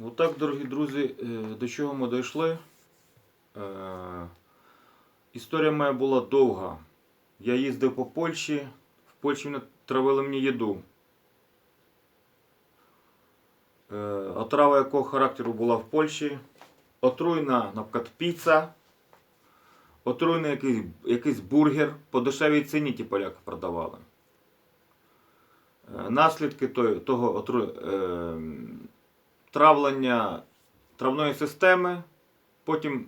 Отак, дорогі друзі, е, до чого ми дійшли. Е, Історія моя була довга. Я їздив по Польщі, в Польщі травили мені їду. Е, Отрава якого характеру була в Польщі. Отруйна, наприклад, піца. Отруйний якийсь, якийсь бургер. По дешевій ціні ті поляки продавали. Наслідки той, того отру... травлення травної системи, потім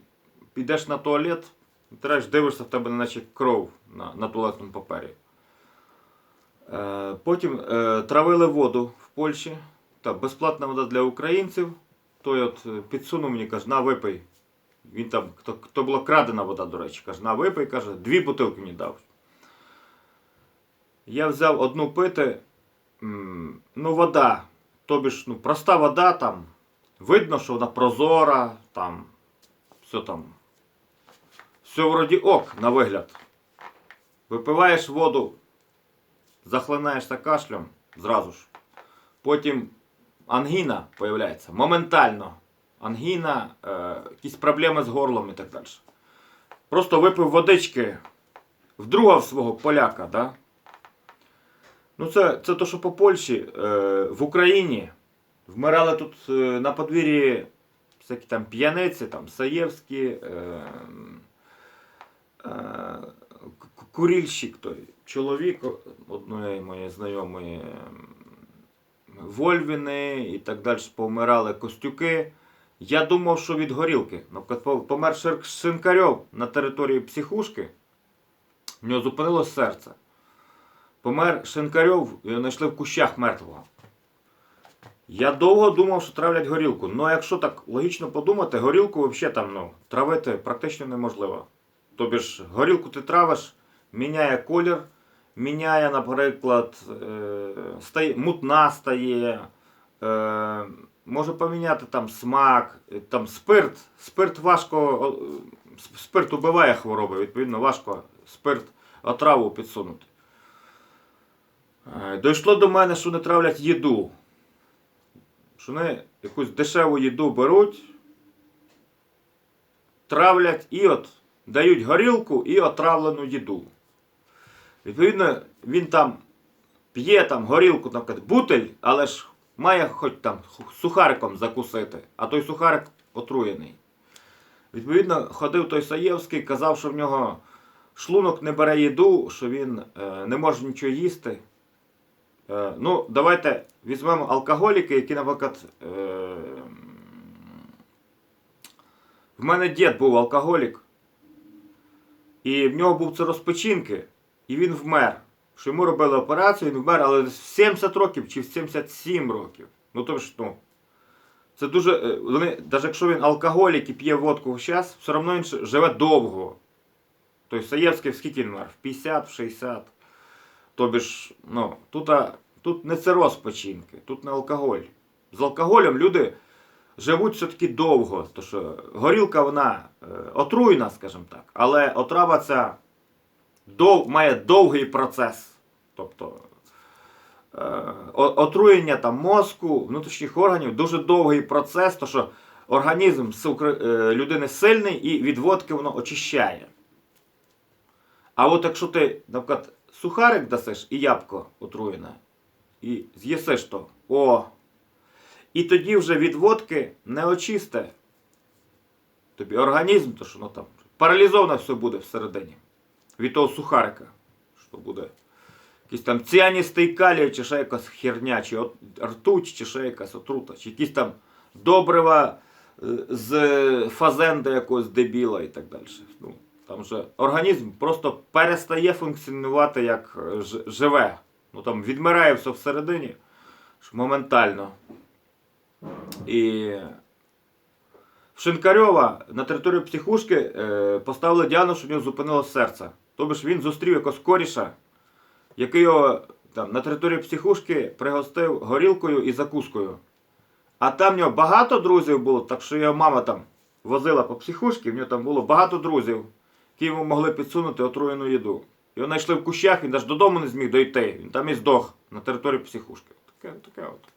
підеш на туалет, треш, дивишся в тебе наче кров на, на туалетному папері. Е, потім е, травили воду в Польщі. Та безплатна вода для українців. Той от е, підсунув мені, каже, на випий. Він там, то, то була крадена вода, до речі, каже, на випий, каже, дві бутилки мені дав. Я взяв одну пити. Ну, вода. Тобі ж, ну, проста вода там. Видно, що вона прозора, там. Все там. Все вроді ок, на вигляд. Випиваєш воду, захлинаєшся кашлем зразу ж. Потім ангіна появляється моментально. Ангіна, е, якісь проблеми з горлом і так далі. Просто випив водички в друга свого поляка, да? Ну, це, це то, що по Польщі, е, в Україні вмирали тут е, на подвір'ї всякі там п'яниці, там Саєвські, е, е, курільщик той, чоловік одної моєї знайомої Вольвіни і так далі повмирали Костюки. Я думав, що від горілки. Наприклад, помер Шинкарьов на території психушки, в нього зупинилось серце. Помер Шинкарьов, його знайшли в кущах мертвого. Я довго думав, що травлять горілку. Ну, якщо так логічно подумати, горілку взагалі там ну, травити практично неможливо. Тобі ж горілку ти травиш, міняє колір, міняє, наприклад, е, стає, мутна стає, е, може поміняти там смак, е, там спирт. Спирт важко, спирт убиває хвороби, відповідно, важко спирт отраву підсунути. Е, Дійшло до мене, що не травлять їду. Що вони якусь дешеву їду беруть, травлять і от дають горілку і отравлену їду. Відповідно, він там п'є там горілку, наприклад, бутель, але ж має хоч там сухариком закусити, а той сухарик отруєний. Відповідно, ходив той Саєвський, казав, що в нього шлунок не бере їду, що він е, не може нічого їсти. Е, ну, давайте візьмемо алкоголіки, які, наприклад. Е, в мене дід був алкоголік, і в нього був цироспечінки, і він вмер. Що йому робили операцію, він вмер, але в 70 років чи в 77 років. Ну то ж, ну. Це дуже. е, Вони, навіть якщо він алкоголік і п'є водку зараз, все одно він живе довго. Тобто Саєвський скільки він вмер? В 50, в 60. Тобі ж, ну, тут, тут не цироз печінки, тут не алкоголь. З алкоголем люди живуть все-таки довго. То що горілка вона е, отруйна, скажімо так, але отрава ця дов, має довгий процес. Тобто е, отруєння там, мозку, внутрішніх органів дуже довгий процес, то що організм е, людини сильний і від водки воно очищає. А от якщо ти, наприклад, сухарик дасиш і ябко отруєне, і з'їсиш то, о! І тоді вже від водки не очисте тобі організм, то що воно там паралізовано все буде всередині. Від того сухарика. Що буде якийсь там ціаністий калій, чи ще якась херня, чи ртуть, чи ще якась отрута, чи якісь там добрива е, з фазенди якогось дебіла і так далі. Ну, там вже організм просто перестає функціонувати як е, живе. Ну там відмирає все всередині моментально. І в Шинкарьова на території психушки е, поставили діагноз, що в нього зупинилось серце. Тобто він зустрів якогось коріша, який його там, на території психушки пригостив горілкою і закускою. А там в нього багато друзів було, так що його мама там возила по психушці, в нього там було багато друзів, йому могли підсунути отруєну їду. Його знайшли в кущах, він аж додому не зміг дойти. Він там і здох на території психушки. Таке, таке от.